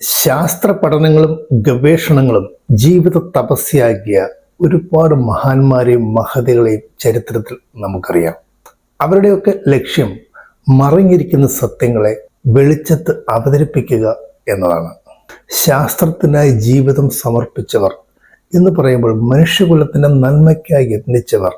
ശാസ്ത്ര പഠനങ്ങളും ഗവേഷണങ്ങളും ജീവിത തപസ്യാക്കിയ ഒരുപാട് മഹാന്മാരെയും മഹതികളെയും ചരിത്രത്തിൽ നമുക്കറിയാം. അവരുടെയൊക്കെ ലക്ഷ്യം മറിഞ്ഞിരിക്കുന്ന സത്യങ്ങളെ വെളിച്ചത്ത് അവതരിപ്പിക്കുക എന്നതാണ്. ശാസ്ത്രത്തിനായി ജീവിതം സമർപ്പിച്ചവർ എന്ന് പറയുമ്പോൾ മനുഷ്യകുലത്തിന്റെ നന്മയ്ക്കായി യത്നിച്ചവർ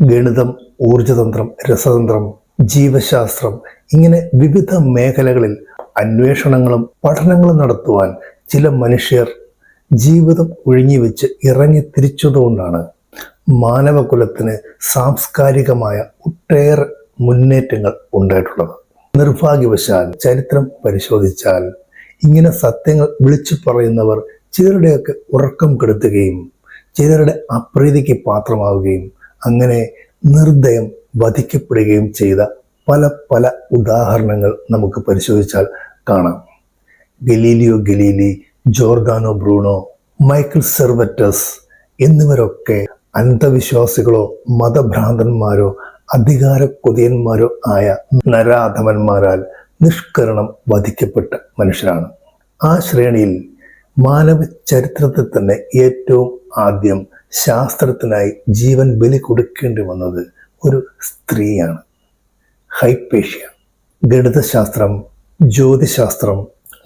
ഗണിതം ഊർജതന്ത്രം രസതന്ത്രം ജീവശാസ്ത്രം ഇങ്ങനെ വിവിധ മേഖലകളിൽ അന്വേഷണങ്ങളും പഠനങ്ങളും നടത്തുവാൻ ചില മനുഷ്യർ ജീവിതം ഒഴിഞ്ഞുവെച്ച് ഇറങ്ങി തിരിച്ചതുകൊണ്ടാണ് മാനവകുലത്തിന് സാംസ്കാരികമായ ഒട്ടേറെ മുന്നേറ്റങ്ങൾ ഉണ്ടായിട്ടുള്ളത്. നിർഭാഗ്യവശാൽ ചരിത്രം പരിശോധിച്ചാൽ ഇങ്ങനെ സത്യങ്ങൾ വിളിച്ചു പറയുന്നവർ ചിലരുടെയൊക്കെ ഉറക്കം കെടുത്തുകയും ചിലരുടെ അപ്രീതിക്ക് പാത്രമാവുകയും അങ്ങനെ നിർദ്ദയം വധിക്കപ്പെടുകയും ചെയ്ത പല പല ഉദാഹരണങ്ങൾ നമുക്ക് പരിശോധിച്ചാൽ കാണാം. Galileo Galilei Giordano Bruno Michael Servetus എന്നിവരൊക്കെ അന്ധവിശ്വാസികളോ മതഭ്രാന്തന്മാരോ അധികാര കൊതിയന്മാരോ ആയ നരാധമന്മാരാൽ നിഷ്കരണം വധിക്കപ്പെട്ട മനുഷ്യരാണ്. ആ ശ്രേണിയിൽ മാനവ ചരിത്രത്തിൽ തന്നെ ഏറ്റവും ആദ്യം ശാസ്ത്രത്തിനായി ജീവൻ ബലി കൊടുക്കേണ്ടി വന്നത് ഒരു സ്ത്രീയാണ്. ഹൈപ്പേഷ്യ ഗണിതശാസ്ത്രം ജ്യോതിശാസ്ത്രം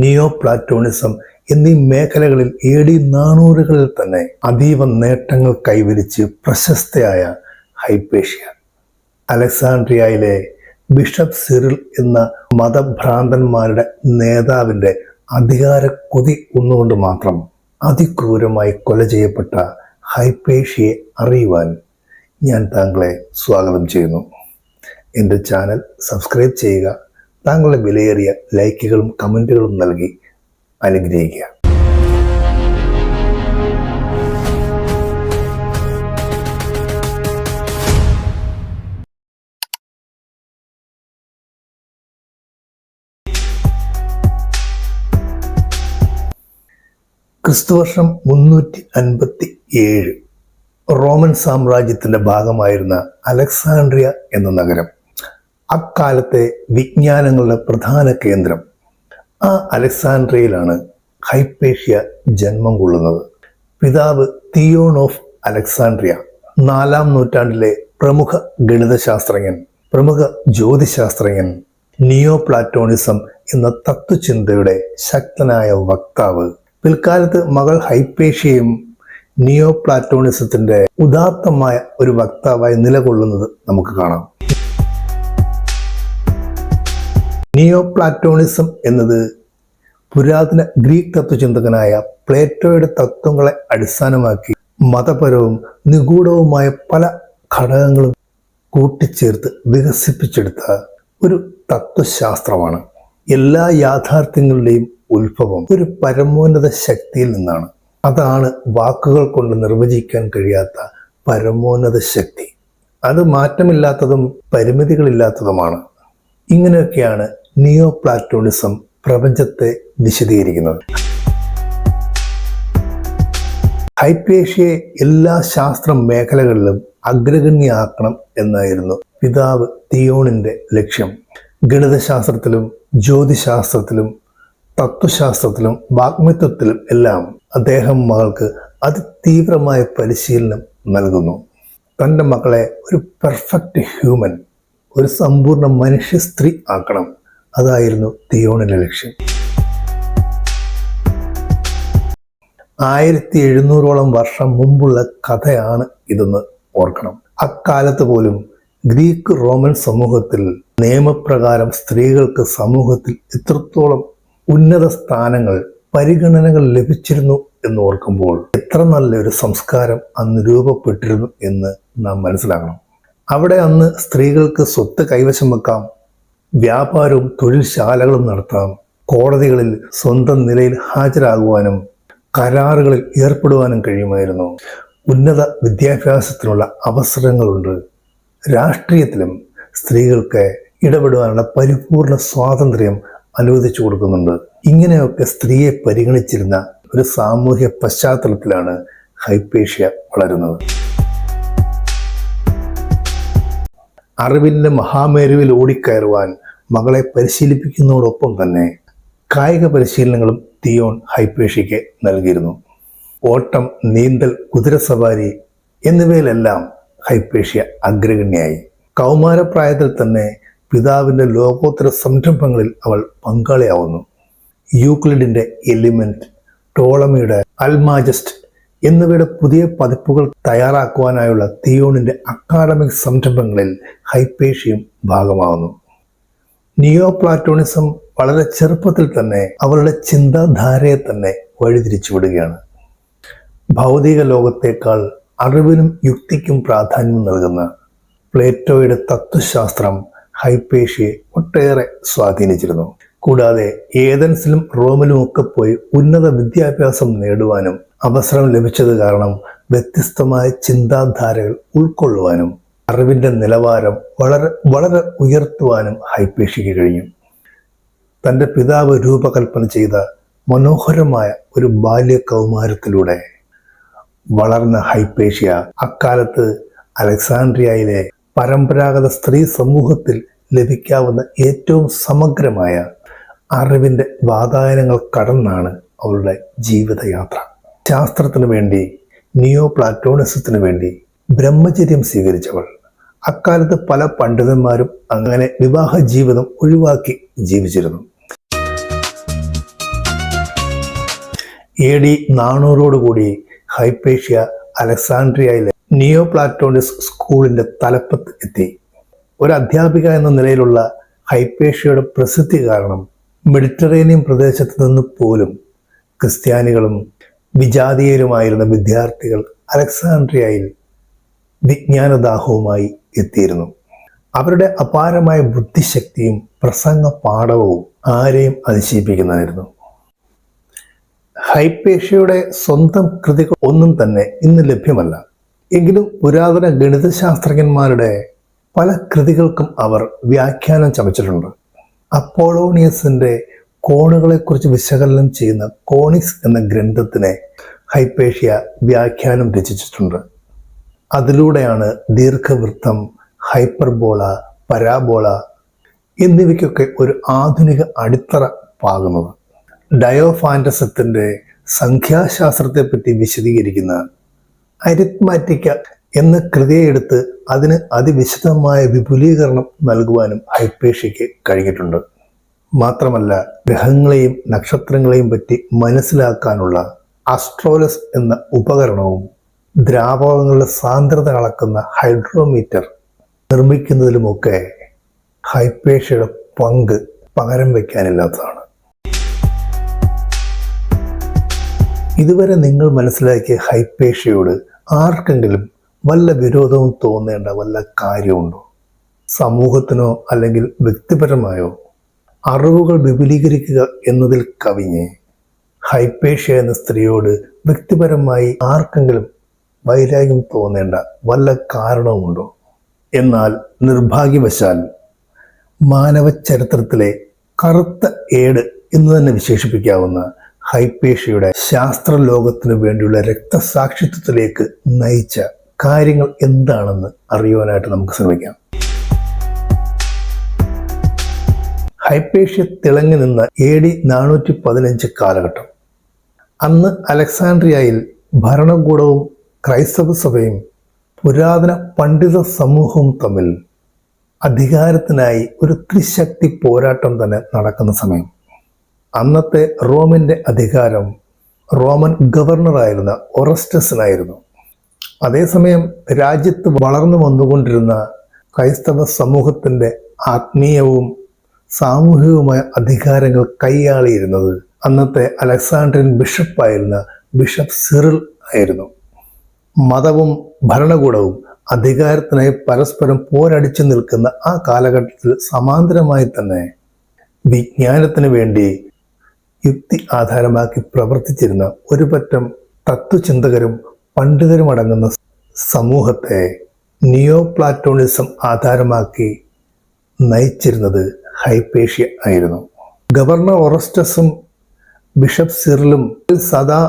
നിയോ പ്ലാറ്റോണിസം എന്നീ മേഖലകളിൽ എ ഡി നാനൂറുകളിൽ തന്നെ അതീവ നേട്ടങ്ങൾ കൈവരിച്ച് പ്രശസ്തയായ ഹൈപ്പേഷ്യ. അലക്സാണ്ട്രിയയിലെ ബിഷപ്പ് സിറിൽ എന്ന മതഭ്രാന്തന്മാരുടെ നേതാവിന്റെ അധികാര കൊതി ഒന്നുകൊണ്ട് മാത്രം അതിക്രൂരമായി കൊല ചെയ്യപ്പെട്ട ഹൈപ്പേഷ്യയെ അറിയുവാൻ ഞാൻ താങ്കളെ സ്വാഗതം ചെയ്യുന്നു. എന്റെ ചാനൽ സബ്സ്ക്രൈബ് ചെയ്യുക. താങ്കളുടെ വിലയേറിയ ലൈക്കുകളും കമന്റുകളും നൽകി അനുഗ്രഹിക്കുക. ക്രിസ്തുവർഷം മുന്നൂറ്റി അൻപത്തി ഏഴ് റോമൻ സാമ്രാജ്യത്തിന്റെ ഭാഗമായിരുന്ന അലക്സാണ്ട്രിയ എന്ന നഗരം. അക്കാലത്തെ വിജ്ഞാനങ്ങളുടെ പ്രധാന കേന്ദ്രം. ആ അലക്സാണ്ട്രിയയിലാണ് ഹൈപ്പേഷ്യ ജന്മം കൊള്ളുന്നത്. പിതാവ് തിയോൺ ഓഫ് അലക്സാണ്ട്രിയ നാലാം നൂറ്റാണ്ടിലെ പ്രമുഖ ഗണിതശാസ്ത്രജ്ഞൻ പ്രമുഖ ജ്യോതിശാസ്ത്രജ്ഞൻ നിയോ പ്ലാറ്റോണിസം എന്ന തത്വചിന്തയുടെ ശക്തനായ വക്താവ്. പിൽക്കാലത്ത് മകൾ ഹൈപ്പേഷ്യയും നിയോ പ്ലാറ്റോണിസത്തിന്റെ ഉദാത്തമായ ഒരു വക്താവായി നിലകൊള്ളുന്നത് നമുക്ക് കാണാം. നിയോ പ്ലാറ്റോണിസം എന്നത് പുരാതന ഗ്രീക്ക് തത്വചിന്തകനായ പ്ലേറ്റോയുടെ തത്വങ്ങളെ അടിസ്ഥാനമാക്കി മതപരവും നിഗൂഢവുമായ പല ഘടകങ്ങളും കൂട്ടിച്ചേർത്ത് വികസിപ്പിച്ചെടുത്ത ഒരു തത്വശാസ്ത്രമാണ്. എല്ലാ യാഥാർത്ഥ്യങ്ങളുടെയും ഉത്ഭവം ഒരു പരമോന്നത ശക്തിയിൽ നിന്നാണ്. അതാണ് വാക്കുകൾ കൊണ്ട് നിർവചിക്കാൻ കഴിയാത്ത പരമോന്നത ശക്തി. അത് മാറ്റമില്ലാത്തതും പരിമിതികളില്ലാത്തതുമാണ്. ഇങ്ങനെയൊക്കെയാണ് നിയോ പ്ലാറ്റോണിസം പ്രപഞ്ചത്തെ വിശദീകരിക്കുന്നത് ഹൈപ്പേഷ്യയെ എല്ലാ ശാസ്ത്ര മേഖലകളിലും അഗ്രഗണ്യാക്കണം എന്നായിരുന്നു പിതാവ് തിയോണിന്റെ ലക്ഷ്യം. ഗണിതശാസ്ത്രത്തിലും ജ്യോതിശാസ്ത്രത്തിലും തത്വശാസ്ത്രത്തിലും വാഗ്മിത്വത്തിലും എല്ലാം അദ്ദേഹം മകൾക്ക് അതിതീവ്രമായ പരിശീലനം നൽകുന്നു. തന്റെ മക്കളെ ഒരു പെർഫെക്റ്റ് ഹ്യൂമൻ ഒരു സമ്പൂർണ മനുഷ്യ സ്ത്രീ ആക്കണം. അതായിരുന്നു തിയോണിന്റെ ലക്ഷ്യം. ആയിരത്തി എഴുന്നൂറോളം വർഷം മുമ്പുള്ള കഥയാണ് ഇതെന്ന് ഓർക്കണം. അക്കാലത്ത് പോലും ഗ്രീക്ക് റോമൻ സമൂഹത്തിൽ നിയമപ്രകാരം സ്ത്രീകൾക്ക് സമൂഹത്തിൽ എത്രത്തോളം ഉന്നത സ്ഥാനങ്ങൾ പരിഗണനകൾ ലഭിച്ചിരുന്നു എന്ന് ഓർക്കുമ്പോൾ എത്ര നല്ലൊരു സംസ്കാരം അന്ന് രൂപപ്പെട്ടിരുന്നു എന്ന് നാം മനസ്സിലാക്കണം. അവിടെ അന്ന് സ്ത്രീകൾക്ക് സ്വത്ത് കൈവശം വെക്കാം വ്യാപാരവും തൊഴിൽശാലകളും നടത്താം. കോടതികളിൽ സ്വന്തം നിലയിൽ ഹാജരാകുവാനും കരാറുകളിൽ ഏർപ്പെടുവാനും കഴിയുമായിരുന്നു. ഉന്നത വിദ്യാഭ്യാസത്തിനുള്ള അവസരങ്ങളുണ്ട്. രാഷ്ട്രീയത്തിലും സ്ത്രീകൾക്ക് ഇടപെടുവാനുള്ള പരിപൂർണ സ്വാതന്ത്ര്യം അനുവദിച്ചു കൊടുക്കുന്നുണ്ട്. ഇങ്ങനെയൊക്കെ സ്ത്രീയെ പരിഗണിച്ചിരുന്ന ഒരു സാമൂഹ്യ പശ്ചാത്തലത്തിലാണ് ഹൈപ്പേഷ്യ വളരുന്നത്. അറിവിന്റെ മഹാമേരുവിൽ ഓടിക്കയറുവാൻ മകളെ പരിശീലിപ്പിക്കുന്നതോടൊപ്പം തന്നെ കായിക പരിശീലനങ്ങളും തിയോൺ ഹൈപ്പേഷ്യയ്ക്ക് നൽകിയിരുന്നു. ഓട്ടം നീന്തൽ കുതിരസവാരി എന്നിവയിലെല്ലാം ഹൈപ്പേഷ്യ അഗ്രഗണ്യായി. കൗമാരപ്രായത്തിൽ തന്നെ പിതാവിന്റെ ലോകോത്തര സംരംഭങ്ങളിൽ അവൾ പങ്കാളിയാവുന്നു. യൂക്ലിഡിന്റെ എലിമെന്റ് ടോളമിയുടെ അൽമാജസ്റ്റ് എന്നിവയുടെ പുതിയ പതിപ്പുകൾ തയ്യാറാക്കുവാനായുള്ള തിയോണിന്റെ അക്കാഡമിക് സംരംഭങ്ങളിൽ ഹൈപ്പേഷ്യയും ഭാഗമാകുന്നു നിയോ പ്ലാറ്റോണിസം വളരെ ചെറുപ്പത്തിൽ തന്നെ അവരുടെ ചിന്താധാരയെ തന്നെ വഴിതിരിച്ചു വിടുകയാണ് ഭൗതിക ലോകത്തേക്കാൾ അറിവിനും യുക്തിക്കും പ്രാധാന്യം നൽകുന്ന പ്ലേറ്റോയുടെ തത്വശാസ്ത്രം ഹൈപ്പേഷ്യയെ ഒട്ടേറെ സ്വാധീനിച്ചിരുന്നു. കൂടാതെ ഏതൻസിലും റോമിലും ഒക്കെ പോയി ഉന്നത വിദ്യാഭ്യാസം നേടുവാനും അവസരം ലഭിച്ചത് കാരണം വ്യത്യസ്തമായ ചിന്താധാരകൾ ഉൾക്കൊള്ളുവാനും അറിവിന്റെ നിലവാരം വളരെ വളരെ ഉയർത്തുവാനും ഹൈപ്പേഷിക്ക് കഴിഞ്ഞു. തന്റെ പിതാവ് രൂപകൽപ്പന ചെയ്ത മനോഹരമായ ഒരു ബാല്യ കൗമാരത്തിലൂടെ വളർന്ന ഹൈപ്പേഷ്യ അക്കാലത്ത് അലക്സാണ്ട്രിയയിലെ പരമ്പരാഗത സ്ത്രീ സമൂഹത്തിൽ ലഭിക്കാവുന്ന ഏറ്റവും സമഗ്രമായ അറിവിന്റെ വാതായനങ്ങൾ കടന്നാണ് അവളുടെ ജീവിതയാത്ര. ശാസ്ത്രത്തിനു വേണ്ടി നിയോ പ്ലാറ്റോണിസത്തിനു വേണ്ടി ബ്രഹ്മചര്യം സ്വീകരിച്ചവൾ. അക്കാലത്ത് പല പണ്ഡിതന്മാരും അങ്ങനെ വിവാഹ ജീവിതം ഒഴിവാക്കി ജീവിച്ചിരുന്നു. എ ഡി നാനൂറോടുകൂടി ഹൈപ്പേഷ്യ അലക്സാണ്ട്രിയയിലെ നിയോ പ്ലാറ്റോണിസ് സ്കൂളിന്റെ തലപ്പത്ത് എത്തി. ഒരു അധ്യാപിക എന്ന നിലയിലുള്ള ഹൈപ്പേഷ്യയുടെ പ്രസിദ്ധി കാരണം മെഡിറ്ററേനിയൻ പ്രദേശത്ത് നിന്ന് പോലും ക്രിസ്ത്യാനികളും വിജാതീയരുമായിരുന്ന വിദ്യാർത്ഥികൾ അലക്സാണ്ട്രിയയിൽ വിജ്ഞാനദാഹവുമായി എത്തിയിരുന്നു. അവരുടെ അപാരമായ ബുദ്ധിശക്തിയും പ്രസംഗ പാഠവും ആരെയും അതിശയിപ്പിക്കുന്നതായിരുന്നു. ഹൈപ്പേഷ്യയുടെ സ്വന്തം കൃതികൾ ഒന്നും തന്നെ ഇന്ന് ലഭ്യമല്ല. എങ്കിലും പുരാതന ഗണിതശാസ്ത്രജ്ഞന്മാരുടെ പല കൃതികൾക്കും അവർ വ്യാഖ്യാനം ചമച്ചിട്ടുണ്ട്. അപ്പോളോണിയസിന്റെ കോണുകളെക്കുറിച്ച് വിശകലനം ചെയ്യുന്ന കോണിക്സ് എന്ന ഗ്രന്ഥത്തിനെ ഹൈപ്പേഷ്യ വ്യാഖ്യാനം രചിച്ചിട്ടുണ്ട്. അതിലൂടെയാണ് ദീർഘവൃത്തം ഹൈപ്പർബോള പരാബോള എന്നിവയ്ക്കൊക്കെ ഒരു ആധുനിക അടിത്തറ പാകുന്നത്. ഡയോഫാന്റസത്തിന്റെ സംഖ്യാശാസ്ത്രത്തെപ്പറ്റി വിശദീകരിക്കുന്ന അരിത്മാറ്റിക്ക എന്ന കൃതിയെ എടുത്ത് അതിന് അതിവിശദമായ വിപുലീകരണം നൽകുവാനും ഹൈപ്പേഷ്യയ്ക്ക് കഴിഞ്ഞിട്ടുണ്ട്. മാത്രമല്ല ഗ്രഹങ്ങളെയും നക്ഷത്രങ്ങളെയും പറ്റി മനസ്സിലാക്കാനുള്ള അസ്ട്രോലസ് എന്ന ഉപകരണവും ദ്രാവകങ്ങളുടെ സാന്ദ്രത അളക്കുന്ന ഹൈഡ്രോമീറ്റർ നിർമ്മിക്കുന്നതിലുമൊക്കെ ഹൈപ്പേഷ്യയുടെ പങ്ക് പകരം വയ്ക്കാനില്ലാത്തതാണ് ഇതുവരെ നിങ്ങൾ മനസ്സിലാക്കിയ ഹൈപ്പേഷ്യയോട് ആർക്കെങ്കിലും വല്ല വിരോധവും തോന്നേണ്ട വല്ല കാര്യമുണ്ടോ? സമൂഹത്തിനോ അല്ലെങ്കിൽ വ്യക്തിപരമായോ? അറിവുകൾ വിപുലീകരിക്കുക എന്നതിൽ കവിഞ്ഞ് ഹൈപ്പേഷ്യ എന്ന സ്ത്രീയോട് വ്യക്തിപരമായി ആർക്കെങ്കിലും വൈരാഗ്യം തോന്നേണ്ട വല്ല കാരണവുമുണ്ടോ? എന്നാൽ നിർഭാഗ്യവശാൽ മാനവ ചരിത്രത്തിലെ കറുത്ത ഏട് എന്ന് തന്നെ വിശേഷിപ്പിക്കാവുന്ന ഹൈപ്പേഷ്യയുടെ ശാസ്ത്രലോകത്തിനു വേണ്ടിയുള്ള രക്തസാക്ഷിത്വത്തിലേക്ക് നയിച്ച കാര്യങ്ങൾ എന്താണെന്ന് അറിയുവാനായിട്ട് നമുക്ക് ശ്രമിക്കാം. ഹൈപ്പേഷ്യ തിളങ്ങി നിന്ന എ ഡി നാനൂറ്റി പതിനഞ്ച് കാലഘട്ടം. അന്ന് അലക്സാണ്ട്രിയയിൽ ഭരണകൂടവും ക്രൈസ്തവ സഭയും പുരാതന പണ്ഡിത സമൂഹവും തമ്മിൽ അധികാരത്തിനായി ഒരു ത്രിശക്തി പോരാട്ടം തന്നെ നടക്കുന്ന സമയം. അന്നത്തെ റോമിന്റെ അധികാരം റോമൻ ഗവർണറായിരുന്ന ഒറസ്റ്റസിനായിരുന്നു. അതേസമയം രാജ്യത്ത് വളർന്നു വന്നുകൊണ്ടിരുന്ന ക്രൈസ്തവ സമൂഹത്തിന്റെ ആത്മീയവും സാമൂഹികവുമായ അധികാരങ്ങൾ കൈയാളിയിരുന്നത് അന്നത്തെ അലക്സാണ്ടറിൻ ബിഷപ്പായിരുന്ന ബിഷപ്പ് സിറിൽ ആയിരുന്നു. മതവും ഭരണകൂടവും അധികാരത്തിനായി പരസ്പരം പോരടിച്ചു നിൽക്കുന്ന ആ കാലഘട്ടത്തിൽ സമാന്തരമായി തന്നെ വിജ്ഞാനത്തിന് വേണ്ടി യുക്തി ആധാരമാക്കി പ്രവർത്തിച്ചിരുന്ന ഒരു പറ്റം തത്വചിന്തകരും പണ്ഡിതരും അടങ്ങുന്ന സമൂഹത്തെ നിയോ പ്ലാറ്റോണിസം ആധാരമാക്കി നയിച്ചിരുന്നത് ഹൈപ്പേഷ്യ ആയിരുന്നു. ഗവർണർ ഒറസ്റ്റസും ബിഷപ്പ് സിറിലും സദാ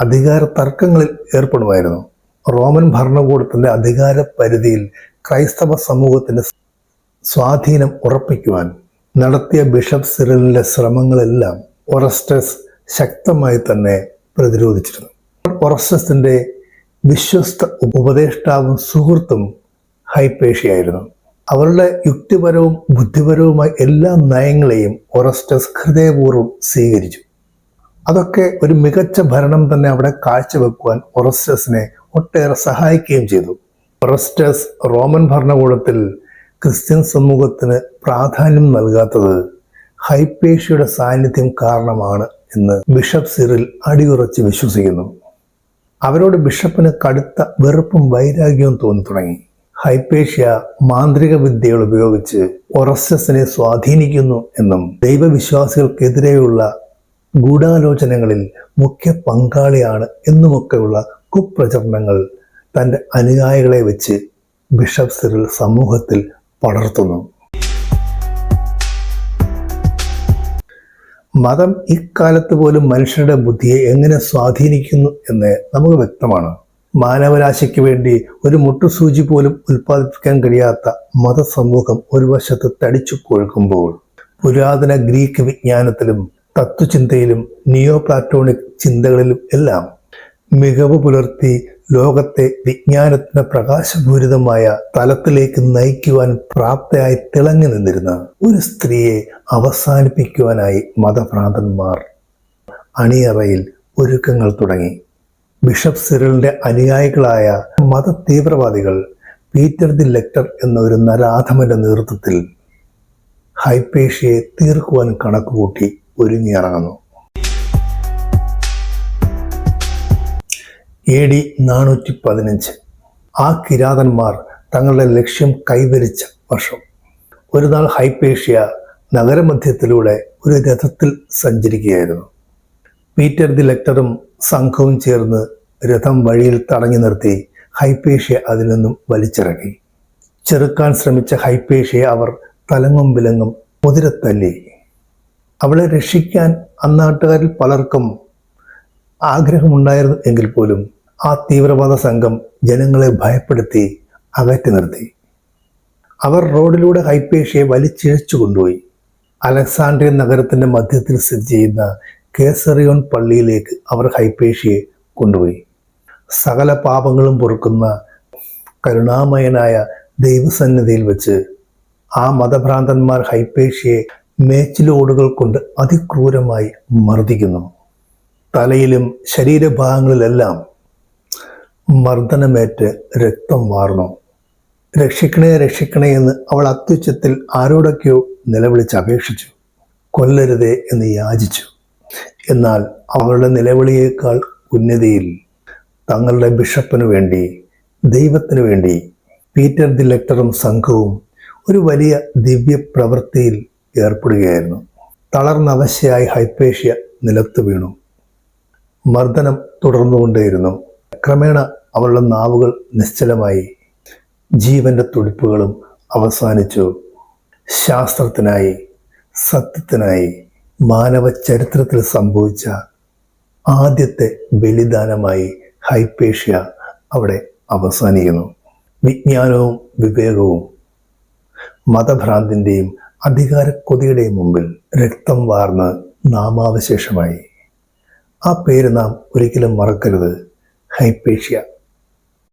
അധികാര തർക്കങ്ങളിൽ ഏർപ്പെടുമായിരുന്നു. റോമൻ ഭരണകൂടത്തിന്റെ അധികാര പരിധിയിൽ ക്രൈസ്തവ സമൂഹത്തിന്റെ സ്വാധീനം ഉറപ്പിക്കുവാൻ നടത്തിയ ബിഷപ്പ് സിറിലിന്റെ ശ്രമങ്ങളെല്ലാം ഒറസ്റ്റസ് ശക്തമായി തന്നെ പ്രതിരോധിച്ചിരുന്നു. ഒറസ്റ്റസിന്റെ വിശ്വസ്ത ഉപദേഷ്ടാവും സുഹൃത്തും ഹൈപ്പേഷിയായിരുന്നു അവരുടെ യുക്തിപരവും ബുദ്ധിപരവുമായ എല്ലാ നയങ്ങളെയും ഒറസ്റ്റസ് ഹൃദയപൂർവം സ്വീകരിച്ചു. അതൊക്കെ ഒരു മികച്ച ഭരണം തന്നെ അവിടെ കാഴ്ചവെക്കുവാൻ ഒറസ്റ്റസിനെ ഒട്ടേറെ സഹായിക്കുകയും ചെയ്തു. ഒറസ്റ്റസ് റോമൻ ഭരണകൂടത്തിൽ ക്രിസ്ത്യൻ സമൂഹത്തിന് പ്രാധാന്യം നൽകാത്തത് ഹൈപ്പേഷ്യയുടെ സാന്നിധ്യം കാരണമാണ് എന്ന് ബിഷപ്പ് സിറിൽ അടിയുറച്ച് വിശ്വസിക്കുന്നു. അവരോട് ബിഷപ്പിന് കടുത്ത വെറുപ്പും വൈരാഗ്യവും തോന്നി തുടങ്ങി ഹൈപ്പേഷ്യ മാന്ത്രിക വിദ്യകൾ ഉപയോഗിച്ച് ഒറസ്റ്റസിനെ സ്വാധീനിക്കുന്നു എന്നും ദൈവവിശ്വാസികൾക്കെതിരെയുള്ള ഗൂഢാലോചനകളിൽ മുഖ്യ പങ്കാളിയാണ് എന്നുമൊക്കെയുള്ള കുപ്രചരണങ്ങൾ തന്റെ അനുയായികളെ വെച്ച് ബിഷപ്പ് സിറിൽ സമൂഹത്തിൽ പടർത്തുന്നു. മതം ഇക്കാലത്ത് പോലും മനുഷ്യരുടെ ബുദ്ധിയെ എങ്ങനെ സ്വാധീനിക്കുന്നു എന്ന് നമുക്ക് വ്യക്തമാണ്. മാനവരാശിക്ക് വേണ്ടി ഒരു മുട്ടുസൂചി പോലും ഉൽപ്പാദിപ്പിക്കാൻ കഴിയാത്ത മതസമൂഹം ഒരു വശത്ത് തടിച്ചു കൊഴുക്കുമ്പോൾ പുരാതന ഗ്രീക്ക് വിജ്ഞാനത്തിലും തത്വചിന്തയിലും നിയോ പ്ലാറ്റോണിക് ചിന്തകളിലും എല്ലാം മികവ് പുലർത്തി ലോകത്തെ വിജ്ഞാനത്തിന് പ്രകാശപൂരിതമായ തലത്തിലേക്ക് നയിക്കുവാൻ പ്രാപ്തയായി തിളങ്ങി നിന്നിരുന്ന ഒരു സ്ത്രീയെ അവസാനിപ്പിക്കുവാനായി മതഭ്രാന്തന്മാർ അണിയറയിൽ ഒരുക്കങ്ങൾ തുടങ്ങി. ബിഷപ്പ് സിറിലിന്റെ അനുയായികളായ മത തീവ്രവാദികൾ പീറ്റർ ദി ലെക്ടർ എന്ന ഒരു നരാധമന്റെ നേതൃത്വത്തിൽ ഹൈപ്പേഷ്യയെ തീർക്കുവാൻ കണക്കുകൂട്ടി ഒരുങ്ങിയിറങ്ങുന്നു. എ ഡി നാനൂറ്റി പതിനഞ്ച് ആ കിരാതന്മാർ തങ്ങളുടെ ലക്ഷ്യം കൈവരിച്ച വർഷം. ഒരു നാൾ ഹൈപ്പേഷ്യ നഗരമധ്യത്തിലൂടെ ഒരു രഥത്തിൽ സഞ്ചരിക്കുകയായിരുന്നു. പീറ്റർ ദി ലെക്ടറും സംഘവും ചേർന്ന് രഥം വഴിയിൽ തടഞ്ഞു നിർത്തി ഹൈപ്പേഷ്യ അതിൽ നിന്നും വലിച്ചിറക്കി. ചെറുക്കാൻ ശ്രമിച്ച ഹൈപ്പേഷ്യയെ അവർ തലങ്ങും വിലങ്ങും മുതിരത്തല്ലി. അവളെ രക്ഷിക്കാൻ അന്നാട്ടുകാരിൽ പലർക്കും ആഗ്രഹമുണ്ടായിരുന്നു എങ്കിൽ പോലും ആ തീവ്രവാദ സംഘം ജനങ്ങളെ ഭയപ്പെടുത്തി അകറ്റി നിർത്തി. അവർ റോഡിലൂടെ ഹൈപ്പേഷ്യയെ വലിച്ചിഴച്ചു കൊണ്ടുപോയി. അലക്സാണ്ട്രിയൻ നഗരത്തിന്റെ മധ്യത്തിൽ സ്ഥിതി ചെയ്യുന്ന കേസറിയോൺ പള്ളിയിലേക്ക് അവർ ഹൈപ്പേഷ്യയെ കൊണ്ടുപോയി. സകല പാപങ്ങളും പൊറുക്കുന്ന കരുണാമയനായ ദൈവസന്നിധിയിൽ വെച്ച് ആ മതഭ്രാന്തന്മാർ ഹൈപ്പേഷ്യയെ മേച്ചിലോടുകൾ കൊണ്ട് അതിക്രൂരമായി മർദ്ദിക്കുന്നു. തലയിലും ശരീരഭാഗങ്ങളിലെല്ലാം മർദ്ദനമേറ്റ് രക്തം വാർന്നു. രക്ഷിക്കണേ രക്ഷിക്കണേ എന്ന് അവൾ അത്യുച്ചത്തിൽ ആരോടൊക്കെയോ നിലവിളിച്ച് അപേക്ഷിച്ചു. കൊല്ലരുതേ എന്ന് യാചിച്ചു. എന്നാൽ അവരുടെ നിലവിളിയേക്കാൾ ഉന്നതിയിൽ തങ്ങളുടെ ബിഷപ്പിനു വേണ്ടി ദൈവത്തിനു വേണ്ടി പീറ്റർ ദി ലെക്ടറും സംഘവും ഒരു വലിയ ദിവ്യ പ്രവൃത്തിയിൽ ഏർപ്പെടുകയായിരുന്നു. തളർന്നവശയായി ഹൈപ്പേഷ്യ നിലത്തു വീണു. മർദ്ദനം തുടർന്നുകൊണ്ടേയിരുന്നു. ക്രമേണ അവളുടെ നാവുകൾ നിശ്ചലമായി ജീവന്റെ തുടിപ്പുകളും അവസാനിച്ചു. ശാസ്ത്രത്തിനായി സത്യത്തിനായി മാനവ ചരിത്രത്തിൽ സംഭവിച്ച ആദ്യത്തെ ബലിദാനമായി ഹൈപ്പേഷ്യ അവിടെ അവസാനിക്കുന്നു. വിജ്ഞാനവും വിവേകവും മതഭ്രാന്തിന്റെയും അധികാരക്കൊതിയുടെയും മുമ്പിൽ രക്തം വാർന്ന് നാമാവശേഷമായി. ആ പേര് നാം ഒരിക്കലും മറക്കരുത്. ഹൈപ്പേഷ്യ.